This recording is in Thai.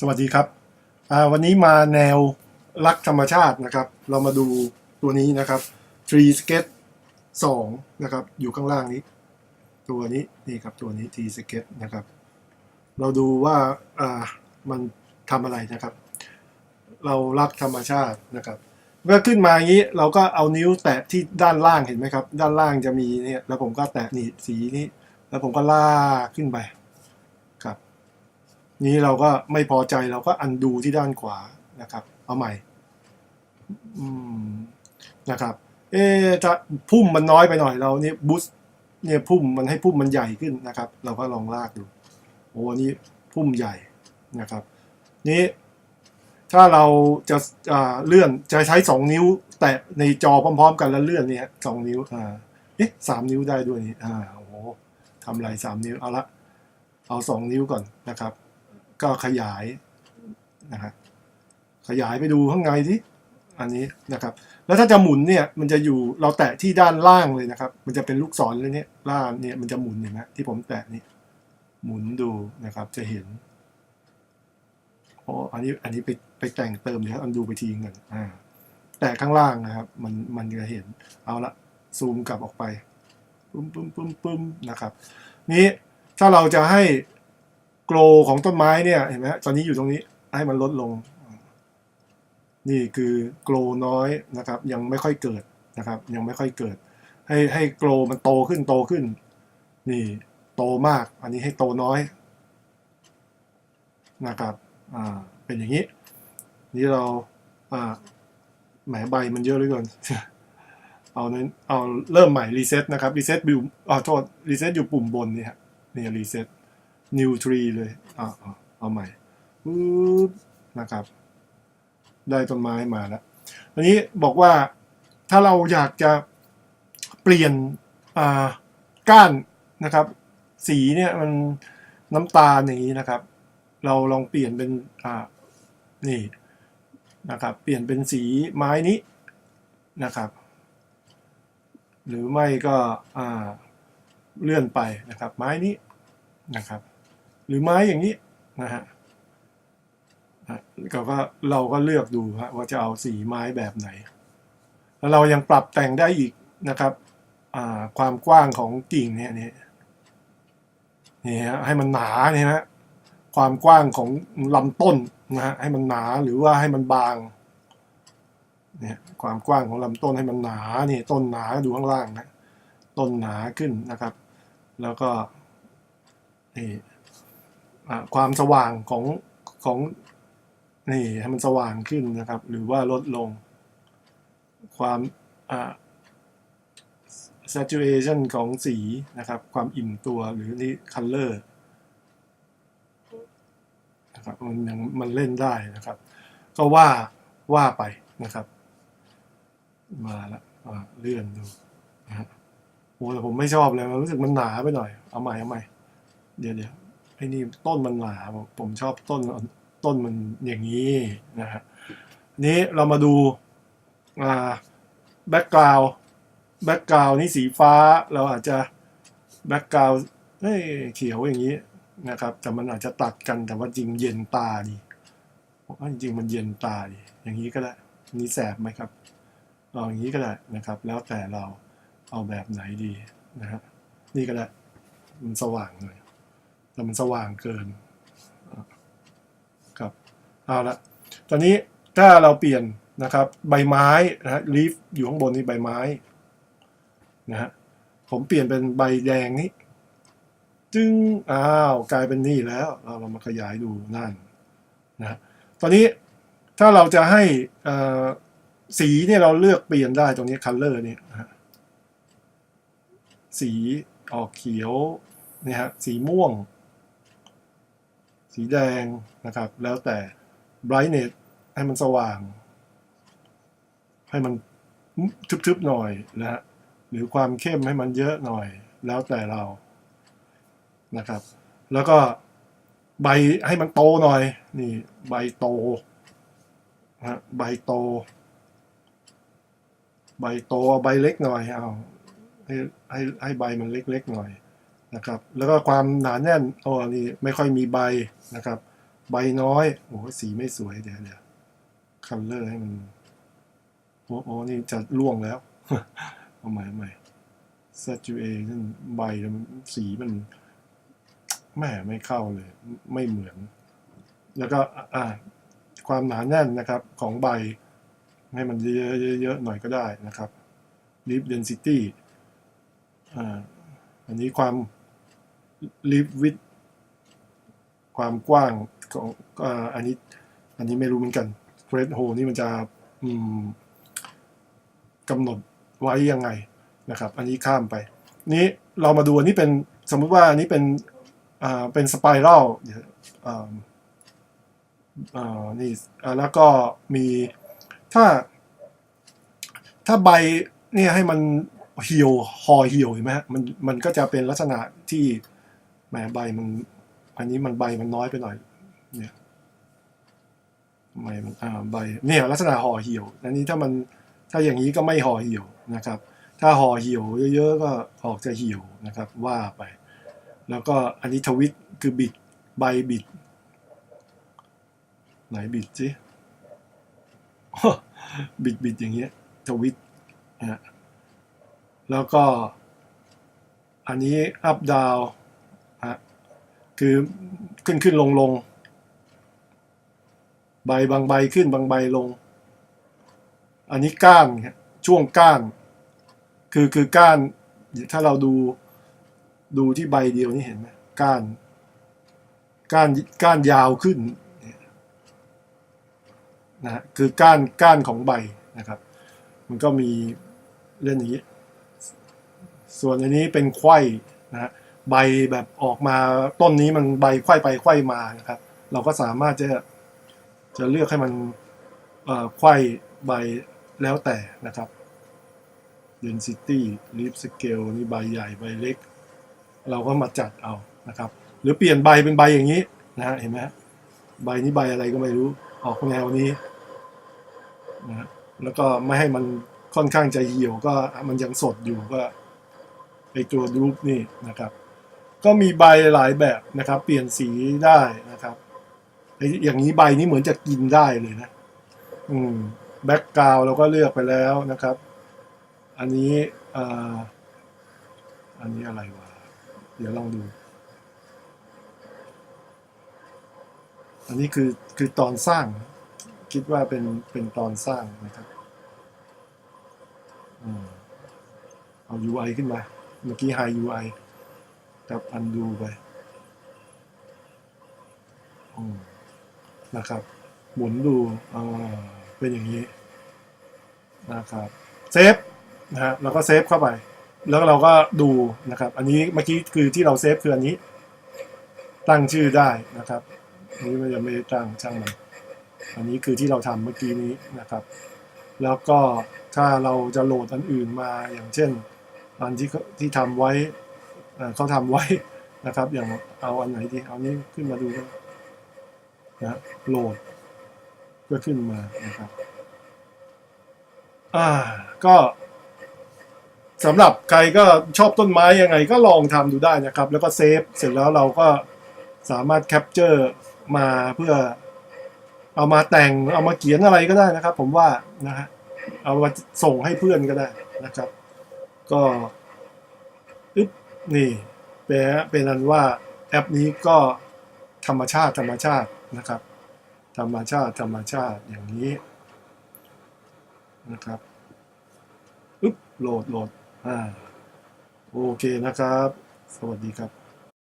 สวัสดีครับวันนี้มาแนวรักธรรมชาตินะครับ เรามาดูตัวนี้นะครับ Tree Sketch 2นะครับ อยู่ข้างล่างนี้ ตัวนี้นี่ครับตัวนี้ Tree Sketch นะครับ เราดูว่ามันทำอะไรนะครับ เรารักธรรมชาตินะครับเมื่อขึ้นมาอย่างนี้เราก็เอานิ้วแตะที่ด้านล่างเห็นไหมครับ ด้านล่างจะมีเนี่ยแล้วผมก็แตะนี่สีนี้ แล้วผมก็ลากขึ้นไป นี้เราก็ไม่พอใจเราก็อันดูที่ด้านขวานะครับ เอาใหม่อืมนะครับ เอ๊ะจะพุ่มมันน้อยไปหน่อยเราเนี่ยบูสเนี่ยพุ่มมันให้พุ่มมันใหญ่ขึ้นนะครับ เราก็ลองลากดูโอ้นี่พุ่มใหญ่นะครับ นี้ถ้าเราจะอ่าเลื่อนจะใช้สองนิ้ว แตะในจอพร้อม ๆ กันแล้วเลื่อนเนี่ยสองนิ้วอ่าเอ๊ะสามนิ้วได้ด้วยนี่อ่าโอ้โหทำไรสามนิ้วเอาละเอาสองนิ้วก่อนนะครับ ก็ขยายนะฮะขยายไปดูข้างในที่อันนี้นะครับ แล้วถ้าจะหมุนเนี่ยมันจะอยู่เราแตะที่ด้านล่างเลยนะครับ มันจะเป็นลูกศรเลยเนี่ยล่างเนี่ยมันจะหมุนเห็นไหมที่ผมแตะนี่หมุนดูนะครับ จะเห็นโอ้อันนี้อันนี้ไปไปแต่งเติมเดี๋ยวอันดูไปทีเงินอ่าแต่ข้างล่างนะครับ มันมันจะเห็นเอาละซูมกลับออกไปปึ้มปึ้มปึ้มปึ้มนะครับ นี้ถ้าเราจะให้ โกลของต้นไม้เนี่ยเห็นไหมฮะตอนนี้อยู่ตรงนี้ให้มันลดลง นี่คือโกลน้อยนะครับ ยังไม่ค่อยเกิดนะครับ ยังไม่ค่อยเกิด ให้ให้โกลมันโตขึ้นโตขึ้น นี่โตมาก อันนี้ให้โตน้อยนะครับ อ่า เป็นอย่างนี้ นี่เรา อ่าแหมใบมันเยอะเลือเกินเอาเน้นเอาเริ่มใหม่รีเซ็ตนะครับ รีเซ็ตบิวอ่าโทษ รีเซ็ตอยู่ปุ่มบนนี่ฮะนี่รีเซ็ต new tree เลยอ่าเอาใหม่ปึ๊บนะครับ ได้ต้นไม้มาแล้วอันนี้บอกว่าถ้าเราอยากจะเปลี่ยนอ่าก้านนะครับ สีเนี่ยมันน้ำตาลอย่างนี้นะครับ เราลองเปลี่ยนเป็นอ่านี่นะครับ เปลี่ยนเป็นสีไม้นี้นะครับ หรือไม่ก็อ่าเลื่อนไปนะครับ ไม้นี้นะครับ หรือไม้อย่างนี้นะฮะก็ก็เราก็เลือกดูฮะว่าจะเอาสีไม้แบบไหน แล้วเรายังปรับแต่งได้อีกนะครับความกว้างของกิ่งเนี่ยนี่นี่ฮะให้มันหนาเนี่ยนะความกว้างของลำต้นนะฮะให้มันหนาหรือว่าให้มันบางเนี่ยความกว้างของลำต้นให้มันหนาเนี่ยต้นหนาดูข้างล่างนะต้นหนาขึ้นนะครับ แล้วก็นี่ ความสว่างของของนี่ให้มันสว่างขึ้นนะครับ หรือว่าลดลง ความอ่า saturation ของสีนะครับ ความอิ่มตัวหรือนี่ color นะครับมันยังมันเล่นได้นะครับ ก็ว่าว่าไปนะครับ มาละเลื่อนดูนะฮะโอ้แต่ผมไม่ชอบเลยมันรู้สึกมันหนาไปหน่อย เอาใหม่เอาใหม่ เดี๋ยวเดี๋ยว ไอ้นี่ต้นมันหนาผมชอบต้นต้นมันอย่างนี้นะฮะนี้เรามาดูอ่าแบ็กกราวแบ็กกราวนี่สีฟ้าเราอาจจะแบ็กกราวเฮ้ยเขียวอย่างนี้นะครับ แต่มันอาจจะตัดกันแต่ว่าจริงเย็นตาดีผมว่าจริงมันเย็นตาดีอย่างนี้ก็ได้นนี้แสบไหมครับเอาอย่างนี้ก็ได้นะครับ แล้วแต่เราเอาแบบไหนดีนะฮะนี่ก็ได้มันสว่างหน่อย แต่มันสว่างเกินครับเอาละตอนนี้ถ้าเราเปลี่ยนนะครับใบไม้นะฮะลีฟอยู่ข้างบนนี่ใบไม้นะฮะผมเปลี่ยนเป็นใบแดงนี้ จึงอ้าวกลายเป็นนี่แล้ว เราเรามาขยายดูนั่นนะตอนนี้ถ้าเราจะให้สีเนี่ยเราเลือกเปลี่ยนได้ตรงนี้ color เนี่ยนะฮะสีออกเขียวเนี่ยฮะสีม่วง สีแดงนะครับ แล้วแต่ brightness ให้มันสว่าง ให้มันทึบๆหน่อยนะฮะหรือความเข้มให้มันเยอะหน่อย แล้วแต่เรานะครับ แล้วก็ใบให้มันโตหน่อย นี่ใบโตนะฮะใบโต ใบโตเอาใบเล็กหน่อยเอาให้ให้ให้ใบมันเล็กๆหน่อย นะครับ แล้วก็ความหนาแน่นโอ้นี่ไม่ค่อยมีใบนะครับ ใบน้อยโอ้โหสีไม่สวยเดี๋ยวเดี๋ยวคัลเลอร์ให้มันโอ้โหนี่จะล่วงแล้วเอาใหม่เอาใหม่ saturation ใบมันสีมันแม่ไม่เข้าเลย ไม่เหมือน แล้วก็อ่าความหนาแน่นนะครับของใบ ให้มันเยอะๆเยอะๆหน่อยก็ได้นะครับ leaf density อ่าอันนี้ความ leaf width ความกว้างของอันนี้ อันนี้ไม่รู้เหมือนกัน great hole นี่มันจะกำหนดไว้ยังไงนะครับ อันนี้ข้ามไป นี้เรามาดูอันนี้เป็นสมมติว่าอันนี้เป็นเป็นสไปรัลเดี๋ยวอ่านี่แล้วก็มีถ้า ถ้าใบเนี่ยให้มันเหี่ยวหอเหี่ยวเห็นไหมฮะมันมันก็จะเป็นลักษณะที่ แหมใบมัน อันนี้มันใบมันน้อยไปหน่อย เนี่ยใบมันอ่าใบเนี่ยลักษณะห่อเหี่ยว อันนี้ถ้ามันถ้าอย่างนี้ก็ไม่ห่อเหี่ยวนะครับ ถ้าห่อเหี่ยวเยอะๆก็ออกจะเหี่ยวนะครับ ว่าไป แล้วก็อันนี้ทวิตคือบิดใบบิด ไหนบิดสิบิดบิดอย่างเงี้ยทวิตนะฮะแล้วก็อันนี้อัพดาว คือขึ้นขึ้นลงลงใบบางใบขึ้นบางใบลง อันนี้ก้านช่วงก้าน คือคือก้าน ถ้าเราดูดูที่ใบเดียวนี่เห็นไหมก้านก้านก้านยาวขึ้นนะฮะคือก้านก้านของใบนะครับ มันก็มีเรื่องอย่างนี้ ส่วนอันนี้เป็นไข้นะฮะ ใบแบบออกมาต้นนี้มันใบไขว้ไปไขว้มานะครับ เราก็สามารถจะจะเลือกให้มันไขว้ใบแล้วแต่นะครับ density leaf scale นี่ใบใหญ่ใบเล็ก เราก็มาจัดเอานะครับ หรือเปลี่ยนใบเป็นใบอย่างนี้นะฮะเห็นไหมใบนี้ใบอะไรก็ไม่รู้ออกแนวนี้นะฮะแล้วก็ไม่ให้มันค่อนข้างจะเหี่ยวก็มันยังสดอยู่ก็ไอตัวรูปนี่นะครับ ก็มีใบหลายแบบนะครับ เปลี่ยนสีได้นะครับอย่างนี้ใบนี้เหมือนจะกินได้เลยนะ อืมแบ็กกราวเราก็เลือกไปแล้วนะครับ อันนี้อ่าอันนี้อะไรวะ เดี๋ยวลองดู อันนี้คือคือตอนสร้าง คิดว่าเป็นเป็นตอนสร้างนะครับอเอา UI ขึ้นมา เมื่อกี้ High UI กับ Undo ไปอืมนะครับ หมุนดูอ่าเป็นอย่างนี้นะครับเซฟนะฮะแล้วก็เซฟเข้าไป แล้วเราก็ดูนะครับ อันนี้เมื่อกี้คือที่เราเซฟคืออันนี้ ตั้งชื่อได้นะครับนนี้มันยังไม่ได้ตั้งช่างมันอันนี้คือที่เราทำเมื่อกี้นี้นะครับ แล้วก็ถ้าเราจะโหลดอันอื่นมาอย่างเช่น อันที่ที่ทำไว้ เขาทำไว้นะครับ อย่างเอาอันไหนดีเอานี้ขึ้นมาดูนะโหลดก็ขึ้นมานะครับอ่าก็สำหรับใครก็ชอบต้นไม้ยังไงก็ลองทำดูได้นะครับ แล้วก็เซฟเสร็จแล้วเราก็สามารถแคปเจอร์มาเพื่อเอามาแต่งเอามาเขียนอะไรก็ได้นะครับ ผมว่านะฮะเอามาส่งให้เพื่อนก็ได้นะครับ ก็ นี่เป็นอันว่าแอปนี้ก็ธรรมชาติธรรมชาตินะครับ ธรรมชาติธรรมชาติอย่างนี้นะครับอึ๊บโหลดโหลดอ่าโอเคนะครับ สวัสดีครับ